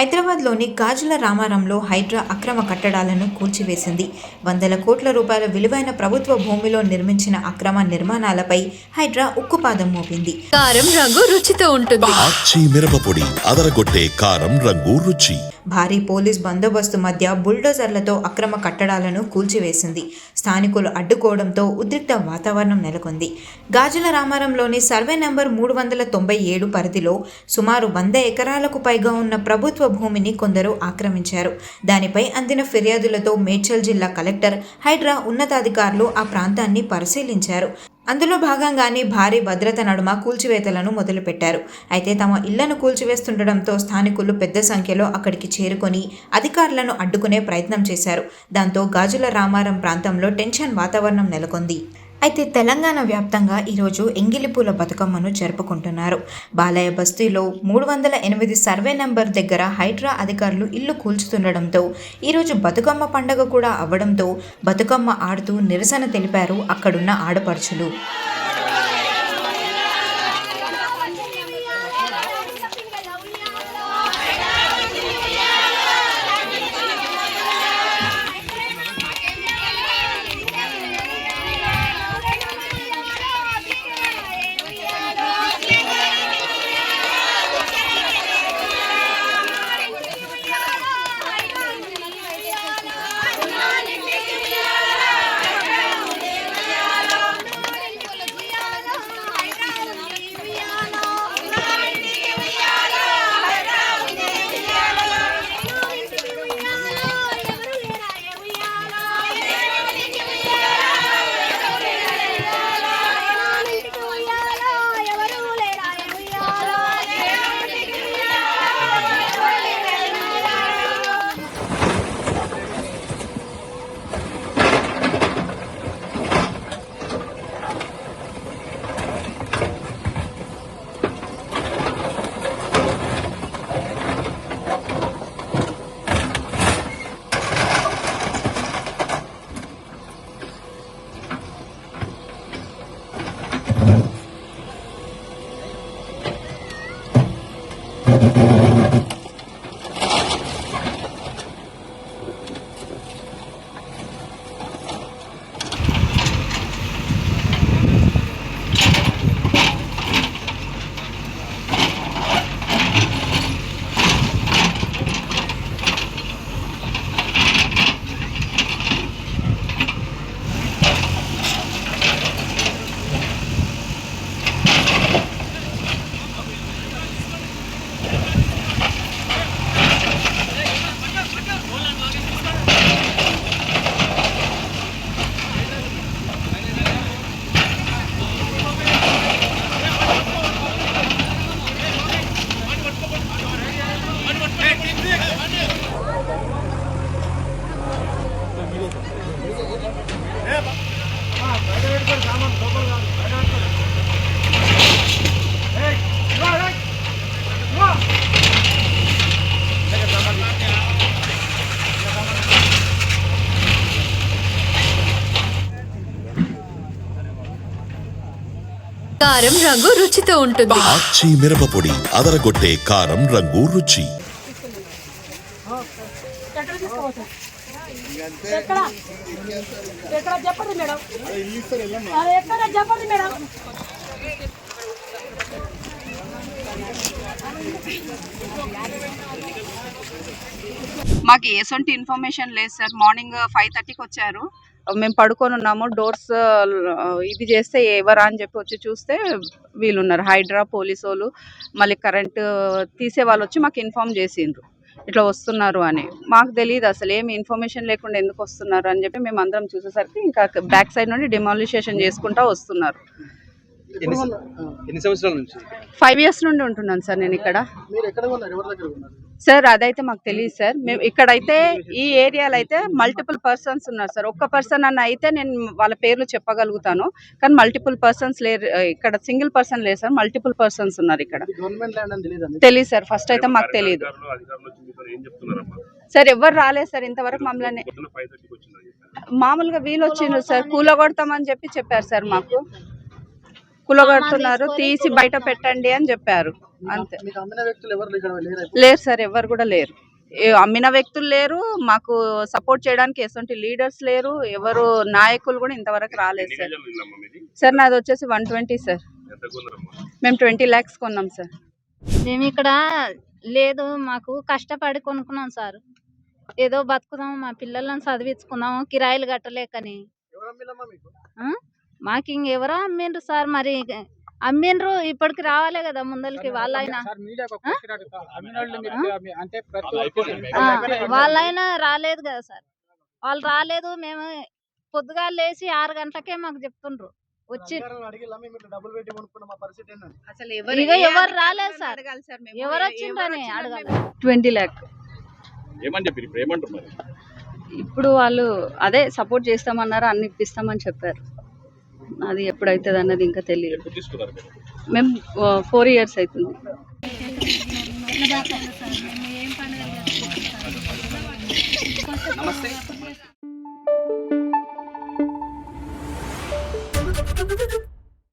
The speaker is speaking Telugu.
హైదరాబాద్లోని గాజుల రామారంలో హైడ్రా అక్రమ కట్టడాలను కూల్చివేసింది. వందల కోట్ల రూపాయల విలువైన ప్రభుత్వ భూమిలో నిర్మించిన అక్రమ నిర్మాణాలపై హైడ్రా ఉక్కుపాదం మోపింది. కారం రంగు రుచితో ఉంటుంది. మిరపపొడి అదరగొట్టే కారం రంగు రుచి. భారీ పోలీస్ బందోబస్తు మధ్య బుల్డోజర్లతో అక్రమ కట్టడాలను కూల్చివేసింది. స్థానికులు అడ్డుకోవడంతో ఉద్రిక్త వాతావరణం నెలకొంది. గాజుల రామారంలోని సర్వే నెంబర్ మూడు వందల తొంభై ఏడు పరిధిలో సుమారు వంద ఎకరాలకు పైగా ఉన్న ప్రభుత్వ భూమిని కొందరు ఆక్రమించారు. దానిపై అందిన ఫిర్యాదులతో మేడ్చల్ జిల్లా కలెక్టర్ హైడ్రా ఉన్నతాధికారులు ఆ ప్రాంతాన్ని పరిశీలించారు. అందులో భాగంగానే భారీ భద్రత నడుమ కూల్చివేతలను మొదలుపెట్టారు. అయితే తమ ఇళ్ళను కూల్చివేస్తుండటంతో స్థానికులు పెద్ద సంఖ్యలో అక్కడికి చేరుకొని అధికారులను అడ్డుకునే ప్రయత్నం చేశారు. దాంతో గాజుల రామారం ప్రాంతంలో టెన్షన్ వాతావరణం నెలకొంది. అయితే తెలంగాణ వ్యాప్తంగా ఈరోజు ఎంగిలిపూల బతుకమ్మను జరుపుకుంటున్నారు. బాలయ్య బస్తీలో మూడు వందల ఎనిమిది సర్వే నెంబర్ దగ్గర హైడ్రా అధికారులు ఇల్లు కూల్చుతుండడంతో ఈరోజు బతుకమ్మ పండగ కూడా అవ్వడంతో బతుకమ్మ ఆడుతూ నిరసన తెలిపారు అక్కడున్న ఆడపడుచులు. కారం రంగు రుచితో ఉంటుంది. ఆచి మిరపపొడి అదరగొట్టే కారం రంగు రుచి. ఎక్కడ ఎక్కడ చెప్పండి మేడం అది ఎక్కడ చెప్పండి మేడం మాకు ఎటువంటి ఇన్ఫర్మేషన్ లేదు సార్. మార్నింగ్ ఫైవ్ థర్టీకి వచ్చారు. మేము పడుకొని ఉన్నాము. డోర్స్ ఇది చేస్తే ఎవరా అని చెప్పి వచ్చి చూస్తే వీళ్ళు ఉన్నారు హైడ్రా పోలీసు వాళ్ళు. మళ్ళీ కరెంటు తీసే వాళ్ళు వచ్చి మాకు ఇన్ఫామ్ చేసిండ్రు. ఇట్లా వస్తున్నారు అని. మాకు తెలియదు అసలు ఏమి ఇన్ఫర్మేషన్ లేకుండా ఎందుకు వస్తున్నారు అని చెప్పి మేము అందరం చూసేసరికి ఇంకా బ్యాక్ సైడ్ నుండి డిమాలిషేషన్ చేసుకుంటా వస్తున్నారు. ఎన్ని సంవత్సరాల నుంచి? ఫైవ్ ఇయర్స్ నుండి ఉంటున్నాను సార్ నేను ఇక్కడ. మీరు ఎక్కడ ఉన్నారు? ఎవరి దగ్గర ఉన్నారు? సార్ అదైతే మాకు తెలియదు సార్. మేము ఇక్కడైతే ఈ ఏరియాలో అయితే మల్టిపుల్ పర్సన్స్ ఉన్నారు సార్. ఒక్క పర్సన్ అన్న అయితే నేను వాళ్ళ పేర్లు చెప్పగలుగుతాను. కానీ మల్టిపుల్ పర్సన్స్ లేరు. ఇక్కడ సింగిల్ పర్సన్ లేదు సార్. మల్టిపుల్ పర్సన్స్ ఉన్నారు ఇక్కడ. గవర్నమెంట్ ల్యాండ్ అని తెలియదు తెలియదు సార్. ఫస్ట్ అయితే మాకు తెలియదు సార్ ఎవరు రాలేదు సార్. ఇంతవరకు మమ్మల్ని మామూలుగా వీలు వచ్చిండ్రు సార్. కూలగొడతామని చెప్పి చెప్పారు సార్ మాకు. కులగడుతున్నారు తీసి బయట పెట్టండి అని చెప్పారు. అంతే. మీకు అమ్మిన వ్యక్తులు ఎవరు ఇక్కడ లేరు లేరు సార్ ఎవరు కూడా లేరు. ఏ- అమ్మిన వ్యక్తులు లేరు మాకు సపోర్ట్ చేయడానికి ఎటువంటి లీడర్స్ లేరు ఎవరు నాయకులు కూడా ఇంతవరకు రాలేదు సార్. సార్ నాది వచ్చేసి వన్ ట్వంటీ సార్. మేము ట్వంటీ ల్యాక్స్ కొన్నాం సార్. మేము ఇక్కడ లేదు మాకు కష్టపడి కొనుక్కున్నాం సార్. ఏదో బతుకుదాం మా పిల్లలను చదివించుకుందాం కిరాయిలు కట్టలేకని. ఎవరు అమ్మినమ్మా మీకు ఇంకెవరో అమ్మిండ్రు సార్ మరి. అమ్మిండ్రు ఇప్పటికి రావాలే కదా ముందరికి వాళ్ళైనా. వాళ్ళైనా రాలేదు కదా సార్. వాళ్ళు రాలేదు మేము పొద్దుగా లేచి ఆరు గంటలకే మాకు చెప్తుండ్రు. వచ్చి ఎవరు రాలేదు సార్. ఎవరు వచ్చిండ్రని అడగాలి. ట్వంటీ ల్యాక్. ఇప్పుడు వాళ్ళు అదే సపోర్ట్ చేస్తామన్నారు అన్ని ఇప్పిస్తామని చెప్పారు. అది ఎప్పుడైతుంది అన్నది ఇంకా తెలియదు మేము ఫోర్ ఇయర్స్ అవుతుంది నమస్తే.